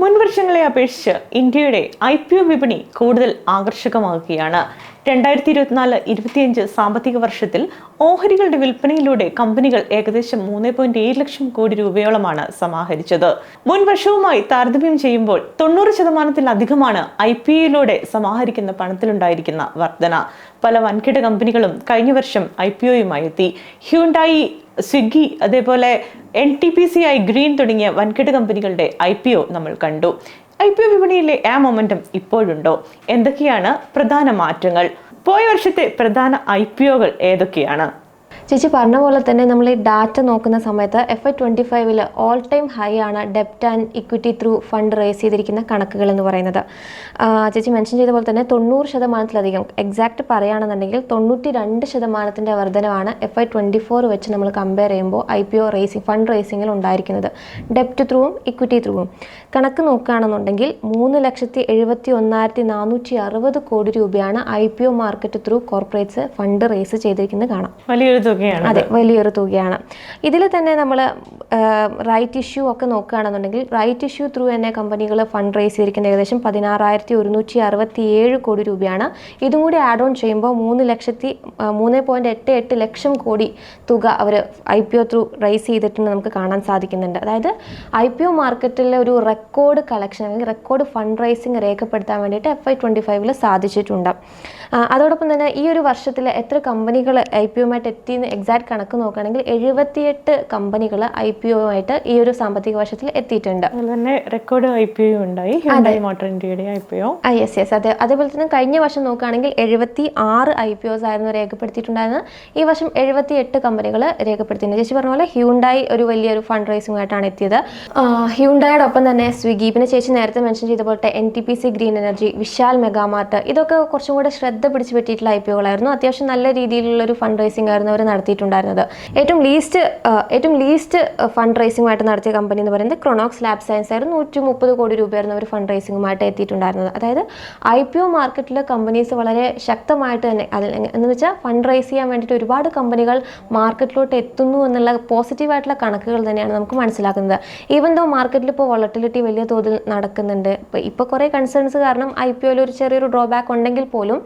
മുൻ വർഷങ്ങളെ അപേക്ഷിച്ച് ഇന്ത്യയുടെ ഐ പി ഒ വിപണി കൂടുതൽ ആകർഷകമാകുകയാണ് രണ്ടായിരത്തി ഇരുപത്തിനാല് ഇരുപത്തിയഞ്ച് സാമ്പത്തിക വർഷത്തിൽ ഓഹരികളുടെ വിൽപ്പനയിലൂടെ കമ്പനികൾ ഏകദേശം മൂന്ന് പോയിന്റ് ഏഴ് ലക്ഷം കോടി രൂപയോളമാണ് സമാഹരിച്ചത്. മുൻ വർഷവുമായി താരതമ്യം ചെയ്യുമ്പോൾ തൊണ്ണൂറ് ശതമാനത്തിലധികമാണ് ഐ പി ഒയിലൂടെ സമാഹരിക്കുന്ന പണത്തിലുണ്ടായിരിക്കുന്ന വർധന. പല വൻകിട കമ്പനികളും കഴിഞ്ഞ വർഷം ഐ പി ഒയുമായി എത്തി. ഹ്യൂണ്ടായി സ്വിഗ്ഗി അതേപോലെ N T P C I green തുടങ്ങിയ വൻകിട കമ്പനികളുടെ ഐ പി ഒ നമ്മൾ കണ്ടു. ഐ പി ഒ വിപണിയിലെ ആ മൊമെന്റം ഇപ്പോഴുണ്ടോ? എന്തൊക്കെയാണ് പ്രധാന മാറ്റങ്ങൾ? പോയ വർഷത്തെ പ്രധാന ഐ പി ഒകൾ ഏതൊക്കെയാണ്? ചേച്ചി പറഞ്ഞ പോലെ തന്നെ നമ്മൾ ഈ ഡാറ്റ നോക്കുന്ന സമയത്ത് എഫ് ഐ ട്വന്റി ഫൈവിൽ ഓൾ ടൈം ഹൈ ആണ് ഡെപ്റ്റ് and equity through fund raise ചെയ്തിരിക്കുന്ന കണക്കുകൾ എന്ന് പറയുന്നത്. ചേച്ചി മെൻഷൻ ചെയ്ത പോലെ തന്നെ തൊണ്ണൂറ് ശതമാനത്തിലധികം എക്സാക്ട് പറയുകയാണെന്നുണ്ടെങ്കിൽ തൊണ്ണൂറ്റി രണ്ട് ശതമാനത്തിന്റെ വർധനമാണ് എഫ് ഐ ട്വന്റി ഫോർ വെച്ച് നമ്മൾ കമ്പയർ ചെയ്യുമ്പോൾ I P O raising fund റേസിങ്ങിൽ ഉണ്ടായിരിക്കുന്നത്. ഡെപ്റ്റ് ത്രൂവും ഇക്വിറ്റി ത്രൂവും കണക്ക് നോക്കുകയാണെന്നുണ്ടെങ്കിൽ മൂന്ന് ലക്ഷത്തി എഴുപത്തി ഒന്നായിരത്തി നാനൂറ്റി അറുപത് കോടി രൂപയാണ് I P O market through corporates fund raise ചെയ്തിരിക്കുന്നത് കാണാം. വലിയൊരു തുകയാണ് അതെ വലിയൊരു തുകയാണ്. ഇതിൽ തന്നെ നമ്മൾ റൈറ്റ് ഇഷ്യൂ ഒക്കെ നോക്കുകയാണെന്നുണ്ടെങ്കിൽ റൈറ്റ് ഇഷ്യൂ ത്രൂ തന്നെ കമ്പനികൾ ഫണ്ട് റേസ് ചെയ്തിരിക്കുന്ന ഏകദേശം പതിനാറായിരത്തി ഒരുന്നൂറ്റി അറുപത്തി ഏഴ് കോടി രൂപയാണ്. ഇതും കൂടി ആഡ് ഓൺ ചെയ്യുമ്പോൾ മൂന്ന് ലക്ഷത്തി മൂന്ന് പോയിന്റ് എട്ട് എട്ട് ലക്ഷം കോടി തുക അവർ I P O through raise ചെയ്തിട്ടുണ്ട് നമുക്ക് കാണാൻ സാധിക്കുന്നുണ്ട്. അതായത് ഐ പി ഒ മാർക്കറ്റിലെ ഒരു റെക്കോർഡ് കളക്ഷൻ അല്ലെങ്കിൽ റെക്കോർഡ് ഫണ്ട് റേസിംഗ് രേഖപ്പെടുത്താൻ വേണ്ടിയിട്ട് എഫ് ഐ ട്വന്റി ഫൈവിൽ സാധിച്ചിട്ടുണ്ട്. അതോടൊപ്പം തന്നെ ഈ ഒരു വർഷത്തിൽ എത്ര കമ്പനികൾ ഐ പി ഒമായിട്ട് എത്തിയെന്ന് എക്സാക്ട് കണക്ക് നോക്കുകയാണെങ്കിൽ എഴുപത്തിയെട്ട് കമ്പനികൾ ഐ പി ഒ ആയിട്ട് ഈ ഒരു സാമ്പത്തിക വർഷത്തിൽ എത്തിയിട്ടുണ്ട്. അതുപോലെ തന്നെ റെക്കോർഡ് ഐ പി ഒ ഉണ്ടായി. ഹ്യുണ്ടായി മോട്ടോർ ഇന്ത്യയുടെ I P O yes yes അതെ. അതേപോലെ തന്നെ കഴിഞ്ഞ വർഷം നോക്കുകയാണെങ്കിൽ എഴുപത്തി ആറ് ഐ പി ഒസ് ആയിരുന്നു രേഖപ്പെടുത്തിയിട്ടുണ്ടായിരുന്നത്. ഈ വർഷം എഴുപത്തി എട്ട് കമ്പനികൾ രേഖപ്പെടുത്തിയിട്ടുണ്ട്. ചേച്ചി പറഞ്ഞ പോലെ ഹ്യൂണ്ടായി ഒരു വലിയൊരു ഫണ്ട് റേസിംഗുമായിട്ടാണ് എത്തിയത് ഹ്യൂണ്ടായുടെ ഒപ്പം തന്നെ സ്വിഗ്ഗി പിന്നെ ചേച്ചി നേരത്തെ മെൻഷൻ ചെയ്ത പോലത്തെ N T P C green energy Vishal mega mart ഇതൊക്കെ കുറച്ചും കൂടെ ശ്രദ്ധ പിടിച്ചു പറ്റിയിട്ടുള്ള ഐ പി ഒകളായിരുന്നു അത്യാവശ്യം നല്ല രീതിയിലുള്ള ഒരു ഫണ്ട് റൈസിംഗ് ആയിരുന്നു അവർ നടത്തിയിട്ടുണ്ടായിരുന്നത്. ഏറ്റവും ലീസ്റ്റ് ഏറ്റവും ലീസ്റ്റ് ഫണ്ട് റേസിംഗുമായിട്ട് നടത്തിയ കമ്പനി എന്ന് പറയുന്നത് ക്രോണോക്സ് ലാബ് സയൻസ് ആയിരുന്നു. നൂറ്റി മുപ്പത് കോടി രൂപയായിരുന്നു അവർ ഫണ്ട് റേസിംഗുമായിട്ട് എത്തിയിട്ടുണ്ടായിരുന്നത്. അതായത് ഐ പി ഒ മാർക്കറ്റിൽ കമ്പനീസ് വളരെ ശക്തമായിട്ട് തന്നെ അതിൽ എന്ന് വെച്ചാൽ ഫണ്ട് റേസ് ചെയ്യാൻ വേണ്ടിയിട്ട് ഒരുപാട് കമ്പനികൾ മാർക്കറ്റിലോട്ട് എത്തുന്നു എന്നുള്ള പോസിറ്റീവായിട്ടുള്ള കണക്കുകൾ തന്നെയാണ് നമുക്ക് മനസ്സിലാക്കുന്നത്. ഈവൻ ദോ മാർക്കറ്റിൽ ഇപ്പോൾ വോളട്ടിലിറ്റി വലിയ തോതിൽ നടക്കുന്നുണ്ട് ഇപ്പോൾ ഇപ്പോൾ കുറേ കൺസേൺസ് കാരണം ഐ പി ഒയിൽ ഒരു ചെറിയൊരു ഡ്രോബാക്ക് ഉണ്ടെങ്കിൽ പോലും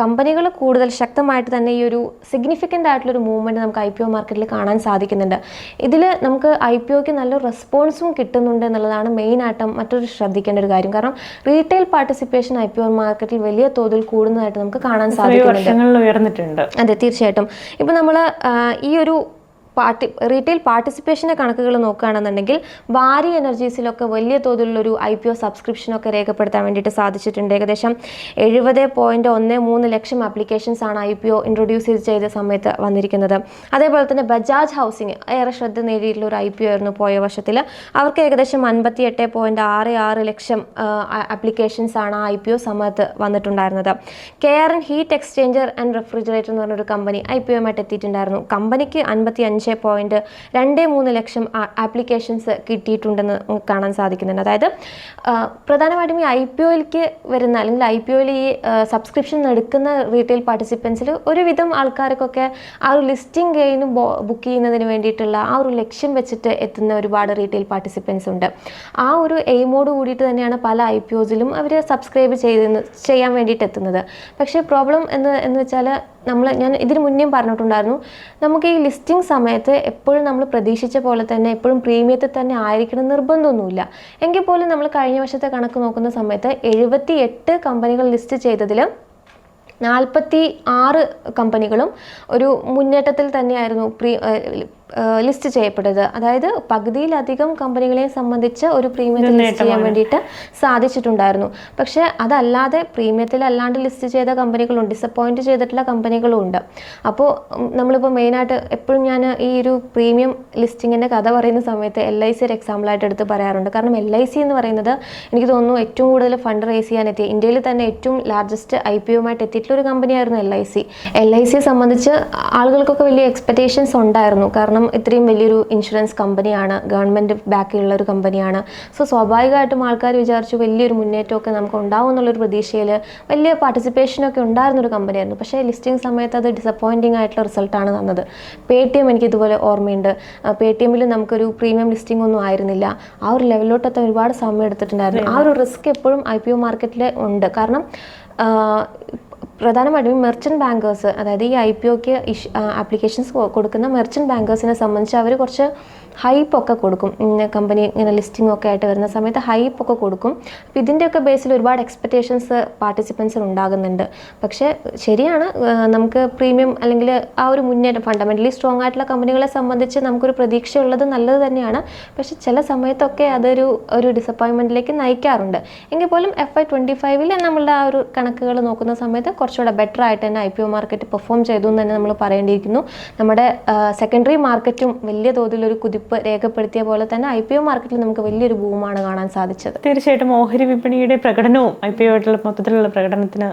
കമ്പനികൾ കൂടുതൽ ശക്തമായിട്ട് തന്നെ ഈ ഒരു സിഗ്നിഫിക്കന്റ് ആയിട്ടുള്ളൊരു മൂവ്മെന്റ് നമുക്ക് ഐ പി ഒ മാർക്കറ്റിൽ കാണാൻ സാധിക്കുന്നുണ്ട്. ഇതിൽ നമുക്ക് ഐ പി ഒക്ക് നല്ലൊരു റെസ്പോൺസും കിട്ടുന്നുണ്ട് എന്നുള്ളതാണ് മെയിൻ ആയിട്ടും മറ്റൊരു ശ്രദ്ധിക്കേണ്ട ഒരു കാര്യം. കാരണം retail participation I P O മാർക്കറ്റിൽ വലിയ തോതിൽ കൂടുന്നതായിട്ട് നമുക്ക് കാണാൻ സാധിക്കുന്നുണ്ട്. അതെ തീർച്ചയായിട്ടും. ഇപ്പം നമ്മൾ ഈ ഒരു പാർട്ടി റീറ്റെയിൽ പാർട്ടിസിപ്പേഷന്റെ കണക്കുകൾ നോക്കുകയാണെന്നുണ്ടെങ്കിൽ വാരി എനർജീസിലൊക്കെ വലിയ തോതിലുള്ളൊരു ഐ പി ഒ സബ്സ്ക്രിപ്ഷനൊക്കെ രേഖപ്പെടുത്താൻ വേണ്ടിയിട്ട് സാധിച്ചിട്ടുണ്ട്. ഏകദേശം എഴുപത് പോയിന്റ് ഒന്ന് മൂന്ന് ലക്ഷം ആപ്ലിക്കേഷൻസ് ആണ് ഐ പി ഒ ഇൻട്രൊഡ്യൂസ് ചെയ്ത സമയത്ത് വന്നിരിക്കുന്നത്. അതേപോലെ തന്നെ ബജാജ് ഹൗസിംഗ് ഏറെ ശ്രദ്ധ നേടിയിട്ടുള്ള ഒരു ഐ പി ഒ ആയിരുന്നു പോയ വർഷത്തിൽ. അവർക്ക് ഏകദേശം അൻപത്തി എട്ട് പോയിന്റ് ആറ് ആറ് ലക്ഷം ആപ്ലിക്കേഷൻസ് ആണ് ഐ പി ഒ സമയത്ത് വന്നിട്ടുണ്ടായിരുന്നത്. K R N heat exchanger and refrigerator എന്ന് പറഞ്ഞൊരു കമ്പനി ഐ പി ഒമായിട്ട് എത്തിയിട്ടുണ്ടായിരുന്നു. കമ്പനിക്ക് അൻപത്തി അഞ്ച് പോയിന്റ് രണ്ട് മൂന്ന് ലക്ഷം ആപ്ലിക്കേഷൻസ് കിട്ടിയിട്ടുണ്ടെന്ന് കാണാൻ സാധിക്കുന്നുണ്ട്. അതായത് പ്രധാനമായിട്ടും ഈ ഐ പി ഒയിലേക്ക് വരുന്ന അല്ലെങ്കിൽ ഐ പി ഒയിൽ ഈ സബ്സ്ക്രിപ്ഷൻ എടുക്കുന്ന റീറ്റെയിൽ പാർട്ടിസിപ്പൻസിൽ ഒരുവിധം ആൾക്കാർക്കൊക്കെ ആ ഒരു ലിസ്റ്റിംഗ് ഗെയിന് ബുക്ക് ചെയ്യുന്നതിന് വേണ്ടിയിട്ടുള്ള ആ ഒരു ലക്ഷ്യം വെച്ചിട്ട് എത്തുന്ന ഒരുപാട് റീറ്റെയിൽ പാർട്ടിസിപ്പൻസ് ഉണ്ട്. ആ ഒരു എയിമോട് കൂടിയിട്ട് തന്നെയാണ് പല ഐ പി ഒസിലും അവർ സബ്സ്ക്രൈബ് ചെയ്ത് ചെയ്യാൻ വേണ്ടിയിട്ട് എത്തുന്നത്. പക്ഷേ പ്രോബ്ലം എന്ന് എന്ന് വെച്ചാൽ നമ്മൾ ഞാൻ ഇതിന് മുന്നേയും പറഞ്ഞിട്ടുണ്ടായിരുന്നു. നമുക്ക് ഈ ലിസ്റ്റിംഗ് സമയത്ത് എപ്പോഴും നമ്മൾ പ്രതീക്ഷിച്ച പോലെ തന്നെ എപ്പോഴും പ്രീമിയത്തിൽ തന്നെ ആയിരിക്കണം നിർബന്ധമൊന്നുമില്ല. എങ്കിൽ പോലും നമ്മൾ കഴിഞ്ഞ വർഷത്തെ കണക്ക് നോക്കുന്ന സമയത്ത് എഴുപത്തി എട്ട് കമ്പനികൾ ലിസ്റ്റ് ചെയ്തതിൽ നാൽപ്പത്തി ആറ് കമ്പനികളും ഒരു മുന്നേറ്റത്തിൽ തന്നെയായിരുന്നു പ്രീ ലിസ്റ്റ് ചെയ്യപ്പെട്ടത്. അതായത് പകുതിയിലധികം കമ്പനികളെ സംബന്ധിച്ച് ഒരു പ്രീമിയത്തിൽ ലിസ്റ്റ് ചെയ്യാൻ വേണ്ടിയിട്ട് സാധിച്ചിട്ടുണ്ടായിരുന്നു. പക്ഷേ അതല്ലാതെ പ്രീമിയത്തിൽ അല്ലാണ്ട് ലിസ്റ്റ് ചെയ്ത കമ്പനികളുണ്ട് ഡിസപ്പോയിന്റ് ചെയ്തിട്ടുള്ള കമ്പനികളും ഉണ്ട് അപ്പോൾ നമ്മളിപ്പോൾ മെയിനായിട്ട് എപ്പോഴും ഞാൻ ഈ ഒരു പ്രീമിയം ലിസ്റ്റിങ്ങിന്റെ കഥ പറയുന്ന സമയത്ത് എൽ ഐ സി ഒരു എക്സാമ്പിളായിട്ട് എടുത്ത് പറയാറുണ്ട്. കാരണം എൽ ഐ സി എന്ന് പറയുന്നത് എനിക്ക് തോന്നുന്നു ഏറ്റവും കൂടുതൽ ഫണ്ട് റേസ് ചെയ്യാൻ എത്തിയ ഇന്ത്യയിൽ തന്നെ ഏറ്റവും ലാർജസ്റ്റ് ഐ പി ഒമായിട്ട് എത്തിയിട്ടുള്ള ഒരു കമ്പനിയായിരുന്നു L I C L I സിയെ സംബന്ധിച്ച് ആളുകൾക്കൊക്കെ വലിയ എക്സ്പെക്റ്റേഷൻസ് ഉണ്ടായിരുന്നു. കാരണം കാരണം ഇത്രയും വലിയൊരു ഇൻഷുറൻസ് കമ്പനിയാണ് ഗവൺമെന്റ് ബാക്കിയുള്ള ഒരു കമ്പനിയാണ് സോ സ്വാഭാവികമായിട്ടും ആൾക്കാർ വിചാരിച്ചു വലിയൊരു മുന്നേറ്റമൊക്കെ നമുക്ക് ഉണ്ടാവും എന്നുള്ളൊരു പ്രതീക്ഷയിൽ വലിയ പാർട്ടിസിപ്പേഷനൊക്കെ ഉണ്ടായിരുന്ന ഒരു കമ്പനിയായിരുന്നു പക്ഷേ ലിസ്റ്റിംഗ് സമയത്ത് അത് ഡിസപ്പോയിന്റിംഗ് ആയിട്ടുള്ള റിസൾട്ടാണ് തന്നത്. പേ ടി എം എനിക്ക് ഇതുപോലെ ഓർമ്മയുണ്ട്. പേ ടി എമ്മിൽ നമുക്കൊരു പ്രീമിയം ലിസ്റ്റിംഗ് ഒന്നും ആയിരുന്നില്ല. ആ ഒരു ലെവലിലോട്ടെത്താൻ ഒരുപാട് സമയം എടുത്തിട്ടുണ്ടായിരുന്നു. ആ ഒരു റിസ്ക് എപ്പോഴും ഐ പി ഒ മാർക്കറ്റിൽ ഉണ്ട്. കാരണം പ്രധാനമായിട്ടും മെർച്ചന്റ് ബാങ്കേഴ്സ് അതായത് ഈ ഐ പി ഒക്ക് ഇഷ് ആപ്ലിക്കേഷൻസ് കൊടുക്കുന്ന മെർച്ചന്റ് ബാങ്കേഴ്സിനെ സംബന്ധിച്ച് അവർ കുറച്ച് ഹൈപ്പ് ഒക്കെ കൊടുക്കും. ഇങ്ങനെ കമ്പനി ഇങ്ങനെ ലിസ്റ്റിംഗ് ഒക്കെ ആയിട്ട് വരുന്ന സമയത്ത് ഹൈപ്പ് ഒക്കെ കൊടുക്കും. അപ്പോൾ ഇതിന്റെയൊക്കെ ബേസിൽ ഒരുപാട് എക്സ്പെക്റ്റേഷൻസ് പാർട്ടിസിപ്പൻസിന് ഉണ്ടാകുന്നുണ്ട്. പക്ഷേ ശരിയാണ് നമുക്ക് പ്രീമിയം അല്ലെങ്കിൽ ആ ഒരു മുന്നേറ്റം ഫണ്ടമെന്റലി സ്ട്രോങ് ആയിട്ടുള്ള കമ്പനികളെ സംബന്ധിച്ച് നമുക്കൊരു പ്രതീക്ഷ ഉള്ളത് നല്ലത് തന്നെയാണ്. പക്ഷേ ചില സമയത്തൊക്കെ അതൊരു ഒരു ഡിസപ്പോയിൻമെന്റിലേക്ക് നയിക്കാറുണ്ട്. എങ്കിൽ പോലും എഫ് ഐ ട്വന്റി ഫൈവിൽ നമ്മളുടെ ആ ഒരു കണക്കുകൾ നോക്കുന്ന സമയത്ത് കുറച്ചുകൂടെ ബെറ്റർ ആയിട്ട് തന്നെ I P O market perform ചെയ്തു എന്ന് തന്നെ നമ്മൾ പറയേണ്ടിയിരിക്കുന്നു. നമ്മുടെ സെക്കൻഡറി മാർക്കറ്റും വലിയ തോതിലൊരു കുതിപ്പ് രേഖപ്പെടുത്തിയ പോലെ തന്നെ ഐ പി ഒ മാർക്കറ്റിൽ നമുക്ക് വലിയൊരു ബൂമാണ് കാണാൻ സാധിച്ചത്. തീർച്ചയായിട്ടും ഓഹരി വിപണിയുടെ പ്രകടനവും ഐ പി ഒ ആയിട്ടുള്ള മൊത്തത്തിലുള്ള പ്രകടനത്തിന്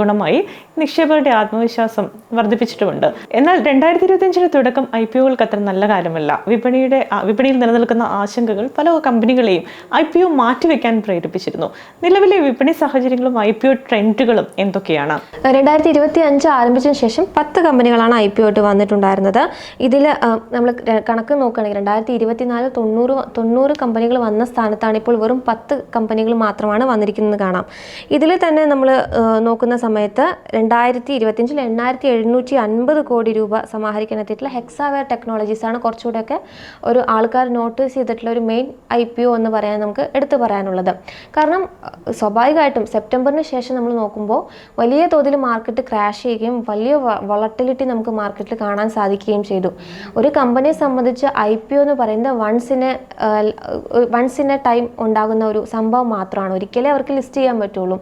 ഗുണമായി നിക്ഷേപകരുടെ ആത്മവിശ്വാസം വർദ്ധിപ്പിച്ചിട്ടുമുണ്ട്. എന്നാൽ രണ്ടായിരത്തി ഇരുപത്തിയഞ്ചിന് തുടക്കം ഐ പി ഒകൾക്ക് അത്ര നല്ല കാര്യമല്ല. വിപണിയുടെ വിപണിയിൽ നിലനിൽക്കുന്ന ആശങ്കകൾ പല കമ്പനികളെയും ഐ പി ഒ മാറ്റിവെക്കാൻ പ്രേരിപ്പിച്ചിരുന്നു. നിലവിലെ വിപണി സാഹചര്യങ്ങളും ഐ പി ഒ ട്രെൻഡുകളും എന്തൊക്കെയാണ്? രണ്ടായിരത്തി ഇരുപത്തി അഞ്ച് ആരംഭിച്ചതിന് ശേഷം പത്ത് കമ്പനികളാണ് ഐ പി ഒട്ട് വന്നിട്ടുണ്ടായിരുന്നത്. ഇതിൽ നമ്മൾ കണക്ക് നോക്കുകയാണെങ്കിൽ രണ്ടായിരത്തി ഇരുപത്തിനാല് തൊണ്ണൂറ് തൊണ്ണൂറ് കമ്പനികൾ വന്ന സ്ഥാനത്താണ് ഇപ്പോൾ വെറും പത്ത് കമ്പനികൾ മാത്രമാണ് വന്നിരിക്കുന്നത് കാണാം. ഇതിൽ തന്നെ നമ്മൾ നോക്കുന്ന സമയത്ത് രണ്ടായിരത്തി ഇരുപത്തിയഞ്ചിൽ എണ്ണായിരത്തി എഴുന്നൂറ്റി അൻപത് കോടി രൂപ സമാഹരിക്കാൻ എത്തിയിട്ടുള്ള ഹെക്സാവെയർ ടെക്നോളജീസാണ് കുറച്ചുകൂടെയൊക്കെ ഒരു ആൾക്കാർ നോട്ടീസ് ചെയ്തിട്ടുള്ള ഒരു മെയിൻ ഐ പി ഒ എന്ന് പറയാൻ നമുക്ക് എടുത്തു പറയാനുള്ളത്. കാരണം സ്വാഭാവികമായിട്ടും സെപ്റ്റംബറിന് ശേഷം നമ്മൾ നോക്കുമ്പോൾ വലിയ തോതിൽ മാർക്കറ്റ് ക്രാഷ് ചെയ്യുകയും വലിയ വളട്ടിലിറ്റി നമുക്ക് മാർക്കറ്റിൽ കാണാൻ സാധിക്കുകയും ചെയ്തു. ഒരു കമ്പനിയെ സംബന്ധിച്ച് ഐ പി ഒ എന്ന് പറയുന്നത് വൺസിന് വൺസിന് ടൈം ഉണ്ടാകുന്ന ഒരു സംഭവം മാത്രമാണ്. ഒരിക്കലേ അവർക്ക് ലിസ്റ്റ് ചെയ്യാൻ പറ്റുള്ളൂ.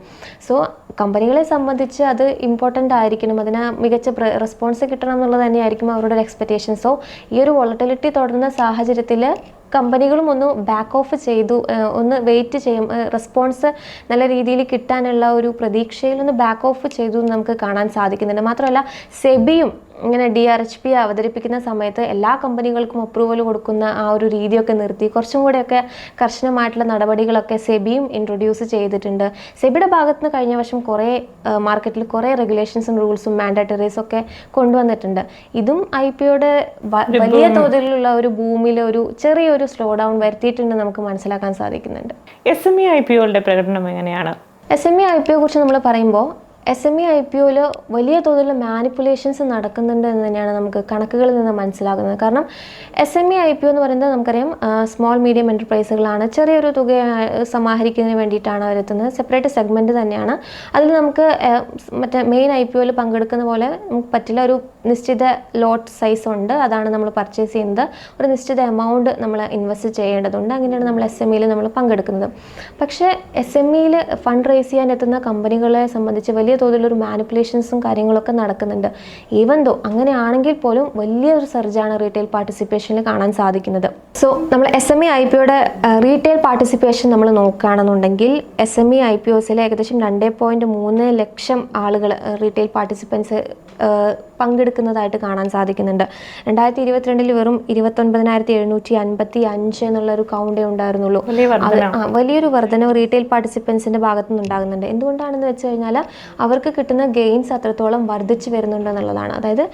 സോ കമ്പനികളെ സംബന്ധിച്ച് അത് ഇമ്പോർട്ടന്റ് ആയിരിക്കണം. അതിന് മികച്ച റെസ്പോൺസ് കിട്ടണം എന്നുള്ളത് തന്നെയായിരിക്കും അവരുടെ എക്സ്പെക്റ്റേഷൻ സോ ഈ ഒരു വോളറ്റിലിറ്റി തുടരുന്ന സാഹചര്യത്തിൽ കമ്പനികളും ഒന്ന് ബാക്ക് ഓഫ് ചെയ്തു. ഒന്ന് വെയിറ്റ് ചെയ്യും. റെസ്പോൺസ് നല്ല രീതിയിൽ കിട്ടാനുള്ള ഒരു പ്രതീക്ഷയിൽ ഒന്ന് ബാക്ക് ഓഫ് ചെയ്തു എന്ന് നമുക്ക് കാണാൻ സാധിക്കുന്നുണ്ട്. മാത്രമല്ല സെബിയും ഇങ്ങനെ ഡി ആർ എച്ച് പി അവതരിപ്പിക്കുന്ന സമയത്ത് എല്ലാ കമ്പനികൾക്കും അപ്രൂവൽ കൊടുക്കുന്ന ആ ഒരു രീതിയൊക്കെ നിർത്തി. കുറച്ചും കൂടെയൊക്കെ കർശനമായിട്ടുള്ള നടപടികളൊക്കെ സെബിയും ഇൻട്രൊഡ്യൂസ് ചെയ്തിട്ടുണ്ട്. സെബിയുടെ ഭാഗത്ത് നിന്ന് കഴിഞ്ഞ വർഷം കുറേ മാർക്കറ്റിൽ കുറേ റെഗുലേഷൻസും റൂൾസും മാൻഡേറ്ററീസും ഒക്കെ കൊണ്ടുവന്നിട്ടുണ്ട്. ഇതും ഐ പിയുടെ വലിയ തോതിലുള്ള ഒരു ഭൂമിയിലെ ഒരു ചെറിയൊരു സ്ലോ ഡൗൺ വരുത്തിയിട്ടുണ്ട് നമുക്ക് മനസ്സിലാക്കാൻ സാധിക്കുന്നുണ്ട്. S M E I P ഒകളുടെ പ്രകടനം എങ്ങനെയാണ്? S M E I P O കുറിച്ച് നമ്മൾ പറയുമ്പോൾ S M E I P ഒയിൽ വലിയ തോതിൽ മാനിപ്പുലേഷൻസ് നടക്കുന്നുണ്ട് എന്ന് തന്നെയാണ് നമുക്ക് കണക്കുകളിൽ നിന്ന് മനസ്സിലാകുന്നത്. കാരണം S M E I P O എന്ന് പറയുന്നത് നമുക്കറിയാം സ്മോൾ മീഡിയം എന്റർപ്രൈസുകളാണ് ചെറിയൊരു തുക സമാഹരിക്കുന്നതിന് വേണ്ടിയിട്ടാണ് അവരെത്തുന്നത് സെപ്പറേറ്റ് സെഗ്മെന്റ് തന്നെയാണ്. അതിൽ നമുക്ക് മറ്റേ മെയിൻ ഐ പി ഒയിൽ പങ്കെടുക്കുന്ന പോലെ നമുക്ക് പറ്റില്ല. ഒരു നിശ്ചിത ലോട്ട് സൈസ് ഉണ്ട്. അതാണ് നമ്മൾ പർച്ചേസ് ചെയ്യുന്നത്. ഒരു നിശ്ചിത എമൗണ്ട് നമ്മൾ ഇൻവെസ്റ്റ് ചെയ്യേണ്ടതുണ്ട്. അങ്ങനെയാണ് നമ്മൾ എസ് എം ഇയിൽ നമ്മൾ പങ്കെടുക്കുന്നത്. പക്ഷേ എസ് എം ഇയിൽ ഫണ്ട് റേസ് ചെയ്യാൻ എത്തുന്ന കമ്പനികളെ സംബന്ധിച്ച് വലിയ തോതിലൊരു മാനിപ്പുലേഷൻസും കാര്യങ്ങളൊക്കെ നടക്കുന്നുണ്ട്. ഈവൻ ദോ അങ്ങനെയാണെങ്കിൽ പോലും വലിയൊരു സർജാണ് റീറ്റെയിൽ പാർട്ടിസിപ്പേഷനിൽ കാണാൻ സാധിക്കുന്നത്. സോ നമ്മൾ എസ് എം ഇ ഐ പിയുടെ റീറ്റെയിൽ പാർട്ടിസിപ്പേഷൻ നമ്മൾ നോക്കുകയാണെന്നുണ്ടെങ്കിൽ S M E I P ഒസിലെ ഏകദേശം രണ്ട് പോയിന്റ് മൂന്ന് ലക്ഷം ആളുകൾ റീറ്റെയിൽ പാർട്ടിസിപ്പൻസ് പങ്കെടുക്കുന്നതായിട്ട് കാണാൻ സാധിക്കുന്നുണ്ട്. രണ്ടായിരത്തി ഇരുപത്തിരണ്ടിൽ വെറും ഇരുപത്തൊൻപതിനായിരത്തി എഴുന്നൂറ്റി അൻപത്തി അഞ്ച് എന്നുള്ള ഒരു കൗണ്ടേ ഉണ്ടായിരുന്നുള്ളൂ വലിയൊരു വർധനവ് റീറ്റെയിൽ പാർട്ടിസിപ്പൻസിന്റെ ഭാഗത്തു നിന്നുണ്ടാകുന്നുണ്ട് എന്തുകൊണ്ടാണെന്ന് വെച്ച് കഴിഞ്ഞാൽ അവർക്ക് കിട്ടുന്ന ഗെയിൻസ് അത്രത്തോളം വർദ്ധിച്ചു വരുന്നുണ്ട് എന്നുള്ളതാണ്. അതായത്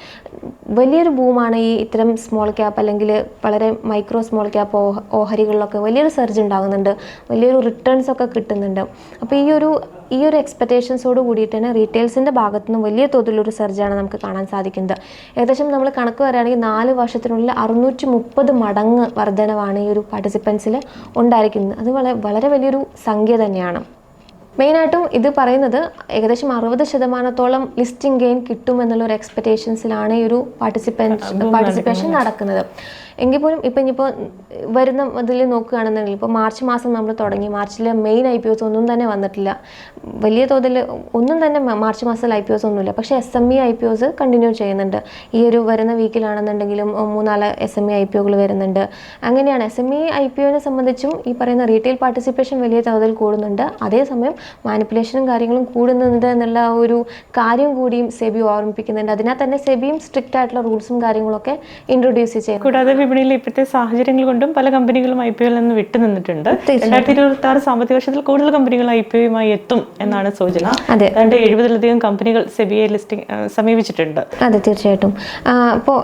വലിയൊരു ബൂമാണ് ഈ ഇത്തരം സ്മോൾ ക്യാപ്പ് അല്ലെങ്കിൽ വളരെ മൈക്രോ സ്മോൾ ക്യാപ്പ് ഓഹരികളിലൊക്കെ വലിയൊരു സെർജ് ഉണ്ടാകുന്നുണ്ട്. വലിയൊരു റിട്ടേൺസ് ഒക്കെ കിട്ടുന്നുണ്ട്. അപ്പോൾ ഈ ഒരു ഈ ഒരു എക്സ്പെക്റ്റേഷൻസോട് കൂടിയിട്ട് തന്നെ റീറ്റെയിൽസിന്റെ ഭാഗത്തു നിന്ന് വലിയ തോതിലൊരു സർജാണ് നമുക്ക് കാണാൻ സാധിക്കുന്നത്. ഏകദേശം നമ്മൾ കണക്ക് പറയുകയാണെങ്കിൽ നാല് വർഷത്തിനുള്ളിൽ അറുന്നൂറ്റി മുപ്പത് മടങ്ങ് വർധനവാണ് ഈ ഒരു പാർട്ടിസിപ്പൻസിൽ ഉണ്ടായിരിക്കുന്നത്. അത് വളരെ വളരെ വലിയൊരു സംഖ്യ തന്നെയാണ്. മെയിനായിട്ടും ഇത് പറയുന്നത് ഏകദേശം അറുപത് ശതമാനത്തോളം ലിസ്റ്റിംഗ് ഗെയിൻ കിട്ടും എന്നുള്ള ഒരു എക്സ്പെക്റ്റേഷൻസിലാണ് ഈ ഒരു പാർട്ടിസിപ്പൻസ് പാർട്ടിസിപ്പേഷൻ നടക്കുന്നത്. എങ്കിൽ പോലും ഇപ്പം ഇനിയിപ്പോൾ വരുന്ന ഇതിൽ നോക്കുകയാണെന്നുണ്ടെങ്കിൽ ഇപ്പോൾ മാർച്ച് മാസം നമ്മൾ തുടങ്ങി. മാർച്ചിലെ മെയിൻ ഐ പി ഒസ് ഒന്നും തന്നെ വന്നിട്ടില്ല. വലിയ തോതിൽ ഒന്നും തന്നെ മാർച്ച് മാസത്തിൽ ഐ പി ഒസ് ഒന്നുമില്ല. പക്ഷേ S M E I P Os continue ചെയ്യുന്നുണ്ട്. ഈ ഒരു വരുന്ന വീക്കിലാണെന്നുണ്ടെങ്കിലും മൂന്നാൽ S M E I P ഒകൾ വരുന്നുണ്ട്. അങ്ങനെയാണ്. S M E I P one സംബന്ധിച്ചും ഈ പറയുന്ന റീറ്റെയിൽ പാർട്ടിസിപ്പേഷൻ വലിയ തോതിൽ കൂടുന്നുണ്ട്. അതേസമയം മാനിപ്പുലേഷനും കാര്യങ്ങളും കൂടുന്നുണ്ട് എന്നുള്ള ഒരു കാര്യം കൂടിയും സെബി ഓർമ്മിപ്പിക്കുന്നുണ്ട്. അതിനാൽ തന്നെ സെബിയും സ്ട്രിക്റ്റ് ആയിട്ടുള്ള റൂൾസും കാര്യങ്ങളൊക്കെ ഇൻട്രൊഡ്യൂസ് ചെയ്യുന്നു കൂടാതെ വിപണിയിൽ ഇപ്പോഴത്തെ സാഹചര്യങ്ങൾ കൊണ്ടും പല കമ്പനികളും ഐ പി ഒയിൽ നിന്ന് വിട്ടുനിന്നിട്ടുണ്ട് രണ്ടായിരത്തി ഇരുപത്തി ആറ് സാമ്പത്തിക വർഷത്തിൽ കൂടുതൽ കമ്പനികൾ ഐ പി ഒയുമായി എത്തും എന്നാണ് സൂചന. അതെ. ഏതാണ്ട് എഴുപതിലധികം കമ്പനികൾ സെബിയെ ലിസ്റ്റിംഗ് സമീപിച്ചിട്ടുണ്ട്. അതെ തീർച്ചയായിട്ടും. അപ്പോൾ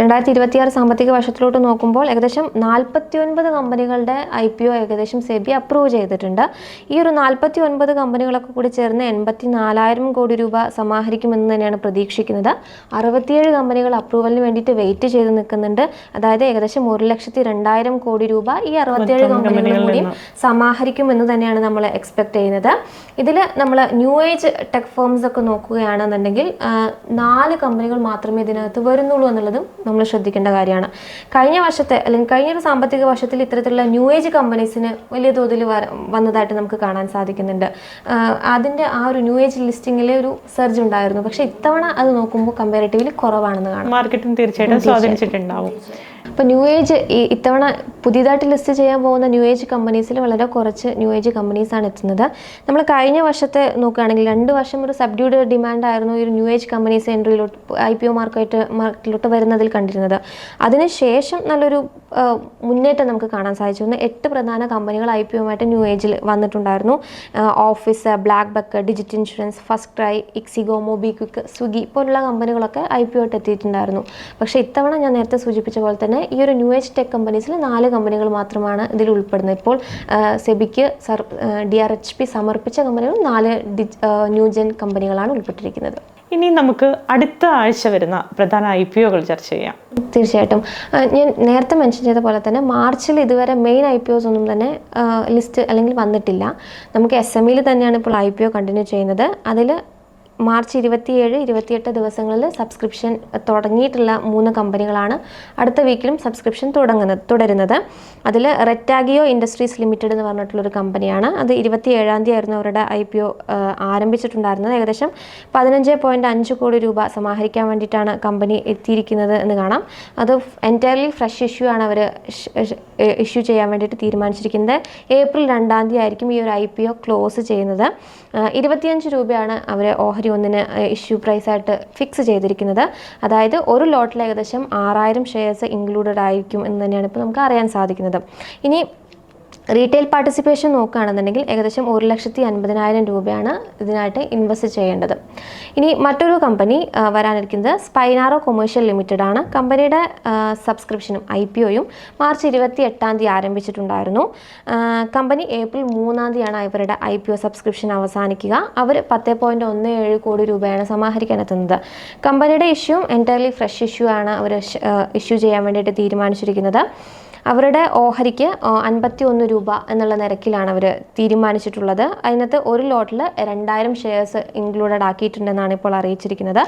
രണ്ടായിരത്തി ഇരുപത്തി ആറ് സാമ്പത്തിക വർഷത്തിലോട്ട് നോക്കുമ്പോൾ ഏകദേശം നാൽപ്പത്തി ഒൻപത് കമ്പനികളുടെ ഐ പി ഒ ഏകദേശം സെബി അപ്രൂവ് ചെയ്തിട്ടുണ്ട്. ഈ ഒരു നാൽപ്പത്തി ഒൻപത് കമ്പനികളൊക്കെ കൂടി ചേർന്ന് എൺപത്തി നാലായിരം കോടി രൂപ സമാഹരിക്കുമെന്ന് തന്നെയാണ് പ്രതീക്ഷിക്കുന്നത്. അറുപത്തിയേഴ് കമ്പനികൾ അപ്രൂവലിന് വേണ്ടിയിട്ട് വെയിറ്റ് ചെയ്ത് നിൽക്കുന്നുണ്ട്. അതായത് ഏകദേശം ഒരു ലക്ഷത്തി രണ്ടായിരം കോടി രൂപ ഈ അറുപത്തിയേഴ് കമ്പനികളും കൂടി സമാഹരിക്കുമെന്ന് തന്നെയാണ് നമ്മൾ എക്സ്പെക്ട് ചെയ്യുന്നത്. ഇതിൽ നമ്മൾ ന്യൂ ഏജ് ടെക് ഫോംസ് ഒക്കെ നോക്കുകയാണെന്നുണ്ടെങ്കിൽ നാല് കമ്പനികൾ മാത്രമേ ഇതിനകത്ത് വരുന്നുള്ളൂ എന്നുള്ളതും നമ്മൾ ശ്രദ്ധിക്കേണ്ട കാര്യമാണ്. കഴിഞ്ഞ വർഷത്തെ അല്ലെങ്കിൽ കഴിഞ്ഞ ഒരു സാമ്പത്തിക വർഷത്തിൽ ഇത്തരത്തിലുള്ള ന്യൂ ഏജ് കമ്പനീസിന് വലിയ തോതിൽ വന്നതായിട്ട് നമുക്ക് കാണാൻ സാധിക്കുന്നുണ്ട്. അതിന്റെ ആ ഒരു ന്യൂ ഏജ് ലിസ്റ്റിങ്ങിലെ ഒരു സർജ് ഉണ്ടായിരുന്നു. പക്ഷേ ഇത്തവണ അത് നോക്കുമ്പോൾ കമ്പാരിറ്റീവ്ലി കുറവാണെന്ന് കാണാം. മാർക്കറ്റിന് തീർച്ചയായിട്ടും. സ്വാധീനിച്ചിട്ടുണ്ടാവും. അപ്പോൾ ന്യൂ ഏജ് ഇത്തവണ പുതിയതായിട്ട് ലിസ്റ്റ് ചെയ്യാൻ പോകുന്ന ന്യൂ ഏജ് കമ്പനീസിൽ വളരെ കുറച്ച് ന്യൂ ഏജ് കമ്പനീസാണ് എത്തുന്നത്. നമ്മൾ കഴിഞ്ഞ വർഷത്തെ നോക്കുകയാണെങ്കിൽ രണ്ട് വർഷം ഒരു സബ്ഡ്യൂഡ് ഡിമാൻഡായിരുന്നു ഈ ഒരു ന്യൂ ഏജ് കമ്പനീസ് എൻട്രിയിലോട്ട് ഐ പി ഒ മാർക്കറ്റ് മാർക്കറ്റിലോട്ട് വരുന്നതിൽ കണ്ടിരുന്നത്. അതിനുശേഷം നല്ലൊരു മുന്നേറ്റം നമുക്ക് കാണാൻ സാധിച്ചു. ഒന്ന് എട്ട് പ്രധാന കമ്പനികൾ ഐ പി ഒമായിട്ട് ന്യൂ ഏജിൽ വന്നിട്ടുണ്ടായിരുന്നു. Office BlackBuck Digit insurance FirstCry ixigo MobiKwik Swiggy പോലുള്ള കമ്പനികളൊക്കെ ഐ പി ഒട്ട് എത്തിയിട്ടുണ്ടായിരുന്നു. പക്ഷേ ഇത്തവണ ഞാൻ നേരത്തെ സൂചിപ്പിച്ച പോലെ തന്നെ ഈ ഒരു ന്യൂ ഏജ് ടെക് കമ്പനീസിൽ നാല് കമ്പനികൾ മാത്രമാണ് ഇതിൽ ഉൾപ്പെടുന്നത്. ഇപ്പോൾ സെബിക്ക് സർ ഡി ആർ എച്ച് പി സമർപ്പിച്ച കമ്പനികൾ നാല് ന്യൂ ജെൻ കമ്പനികളാണ് ഉൾപ്പെട്ടിരിക്കുന്നത്. ഇനി നമുക്ക് അടുത്ത ആഴ്ച വരുന്ന പ്രധാന ഐ പി ഒകൾ ചർച്ച ചെയ്യാം. തീർച്ചയായിട്ടും. ഞാൻ നേരത്തെ മെൻഷൻ ചെയ്ത പോലെ തന്നെ മാർച്ചിൽ ഇതുവരെ മെയിൻ ഐ പി ഒസ് ഒന്നും തന്നെ ലിസ്റ്റ് അല്ലെങ്കിൽ വന്നിട്ടില്ല. നമുക്ക് എസ് എം ഇയിൽ തന്നെയാണ് ഇപ്പോൾ ഐ പി ഒ കണ്ടിന്യൂ ചെയ്യുന്നത്. അതിൽ മാർച്ച് ഇരുപത്തിയേഴ് ഇരുപത്തിയെട്ട് ദിവസങ്ങളിൽ സബ്സ്ക്രിപ്ഷൻ തുടങ്ങിയിട്ടുള്ള മൂന്ന് കമ്പനികളാണ് അടുത്ത വീക്കിലും സബ്സ്ക്രിപ്ഷൻ തുടങ്ങുന്നത് തുടരുന്നത്. അതിൽ റെറ്റാഗിയോ ഇൻഡസ്ട്രീസ് ലിമിറ്റഡ് എന്ന് പറഞ്ഞിട്ടുള്ളൊരു കമ്പനിയാണ്. അത് ഇരുപത്തി ഏഴാം തീയതി ആയിരുന്നു അവരുടെ ഐ പി ഒ ആരംഭിച്ചിട്ടുണ്ടായിരുന്നത്. ഏകദേശം പതിനഞ്ച് പോയിന്റ് അഞ്ച് കോടി രൂപ സമാഹരിക്കാൻ വേണ്ടിയിട്ടാണ് കമ്പനി എത്തിയിരിക്കുന്നത് എന്ന് കാണാം. അത് എന്റയർലി ഫ്രഷ് ഇഷ്യൂ ആണ് അവർ ഇഷ്യൂ ചെയ്യാൻ വേണ്ടിയിട്ട് തീരുമാനിച്ചിരിക്കുന്നത്. ഏപ്രിൽ രണ്ടാം തീയതി ആയിരിക്കും ഈ ഒരു ഐ പി ഒ ക്ലോസ് ചെയ്യുന്നത്. ഇരുപത്തിയഞ്ച് രൂപയാണ് അവർ ഓഹരി ഒന്നിന് ഇഷ്യൂ പ്രൈസായിട്ട് ഫിക്സ് ചെയ്തിരിക്കുന്നത്. അതായത് ഒരു ലോട്ടിൽ ഏകദേശം ആറായിരം ഷെയർസ് ഇൻക്ലൂഡഡ് ആയിരിക്കും എന്ന് തന്നെയാണ് ഇപ്പോൾ നമുക്ക് അറിയാൻ സാധിക്കുന്നത്. ഇനി റീറ്റെയിൽ പാർട്ടിസിപ്പേഷൻ നോക്കുകയാണെന്നുണ്ടെങ്കിൽ ഏകദേശം ഒരു ലക്ഷത്തി അൻപതിനായിരം രൂപയാണ് ഇതിനായിട്ട് ഇൻവെസ്റ്റ് ചെയ്യേണ്ടത്. ഇനി മറ്റൊരു കമ്പനി വരാനിരിക്കുന്നത് സ്പൈനാറോ കൊമേഴ്ഷ്യൽ ലിമിറ്റഡ് ആണ്. കമ്പനിയുടെ സബ്സ്ക്രിപ്ഷനും ഐ പി ഒയും മാർച്ച് ഇരുപത്തി എട്ടാം തീയതി ആരംഭിച്ചിട്ടുണ്ടായിരുന്നു. കമ്പനി ഏപ്രിൽ മൂന്നാം തീയതിയാണ് ഇവരുടെ ഐ പി ഒ സബ്സ്ക്രിപ്ഷൻ അവസാനിക്കുക. അവർ പത്ത് പോയിന്റ് ഒന്ന് ഏഴ് കോടി രൂപയാണ് സമാഹരിക്കാൻ എത്തുന്നത്. കമ്പനിയുടെ ഇഷ്യൂ എന്റയർലി ഫ്രഷ് ഇഷ്യൂ ആണ് അവർ ഇഷ്യൂ ചെയ്യാൻ വേണ്ടിയിട്ട് തീരുമാനിച്ചിരിക്കുന്നത്. അവരുടെ ഓഹരിക്ക് അൻപത്തി ഒന്ന് രൂപ എന്നുള്ള നിരക്കിലാണ് അവർ തീരുമാനിച്ചിട്ടുള്ളത്. അതിനകത്ത് ഒരു ലോട്ടിൽ രണ്ടായിരം ഷെയർസ് ഇൻക്ലൂഡഡ് ആക്കിയിട്ടുണ്ടെന്നാണ് ഇപ്പോൾ അറിയിച്ചിരിക്കുന്നത്.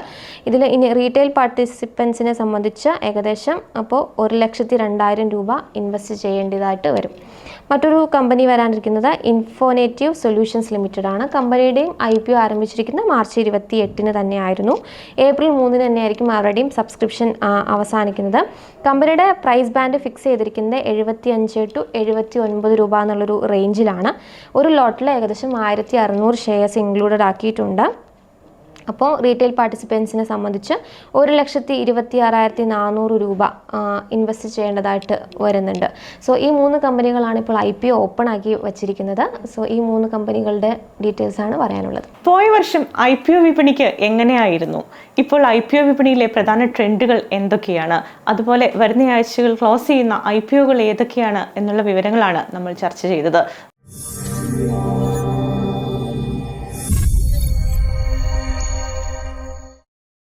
ഇതിൽ ഇനി റീറ്റെയിൽ പാർട്ടിസിപ്പൻസിനെ സംബന്ധിച്ച് ഏകദേശം അപ്പോൾ ഒരു ലക്ഷത്തി രണ്ടായിരം രൂപ ഇൻവെസ്റ്റ് ചെയ്യേണ്ടതായിട്ട് വരും. മറ്റൊരു കമ്പനി വരാനിരിക്കുന്നത് ഇൻഫോനേറ്റീവ് സൊല്യൂഷൻസ് ലിമിറ്റഡ് ആണ്. കമ്പനിയുടെയും ഐ പി ഒ ആരംഭിച്ചിരിക്കുന്നത് മാർച്ച് ഇരുപത്തി എട്ടിന് തന്നെയായിരുന്നു. ഏപ്രിൽ മൂന്നിന് തന്നെയായിരിക്കും അവരുടെയും സബ്സ്ക്രിപ്ഷൻ അവസാനിക്കുന്നത്. കമ്പനിയുടെ പ്രൈസ് ബാൻഡ് ഫിക്സ് ചെയ്തിരിക്കുന്നത് എഴുപത്തി അഞ്ച് ടു എഴുപത്തി ഒൻപത് രൂപ എന്നുള്ളൊരു റേഞ്ചിലാണ് ഒരു ലോട്ടിൽ ഏകദേശം ആയിരത്തി അറുന്നൂറ് ഷെയർസ് ഇൻക്ലൂഡഡ് ആക്കിയിട്ടുണ്ട്. അപ്പോൾ റീറ്റെയിൽ പാർട്ടിസിപ്പൻസിനെ സംബന്ധിച്ച് ഒരു ലക്ഷത്തി ഇരുപത്തി ആറായിരത്തി നാനൂറ് രൂപ ഇൻവെസ്റ്റ് ചെയ്യേണ്ടതായിട്ട് വരുന്നുണ്ട്. സോ ഈ മൂന്ന് കമ്പനികളാണ് ഇപ്പോൾ ഐ പി ഓപ്പൺ ആക്കി വച്ചിരിക്കുന്നത്. സോ ഈ മൂന്ന് കമ്പനികളുടെ ഡീറ്റെയിൽസ് ആണ് പറയാനുള്ളത്. പോയ വർഷം ഐ പി ഒ വിപണിക്ക് എങ്ങനെയായിരുന്നു? ഇപ്പോൾ ഐ പി ഒ വിപണിയിലെ പ്രധാന ട്രെൻഡുകൾ എന്തൊക്കെയാണ്? അതുപോലെ വരുന്ന ആഴ്ചകൾ ക്ലോസ് ചെയ്യുന്ന ഐ പി ഒകൾ ഏതൊക്കെയാണ് എന്നുള്ള വിവരങ്ങളാണ് നമ്മൾ ചർച്ച ചെയ്തത്.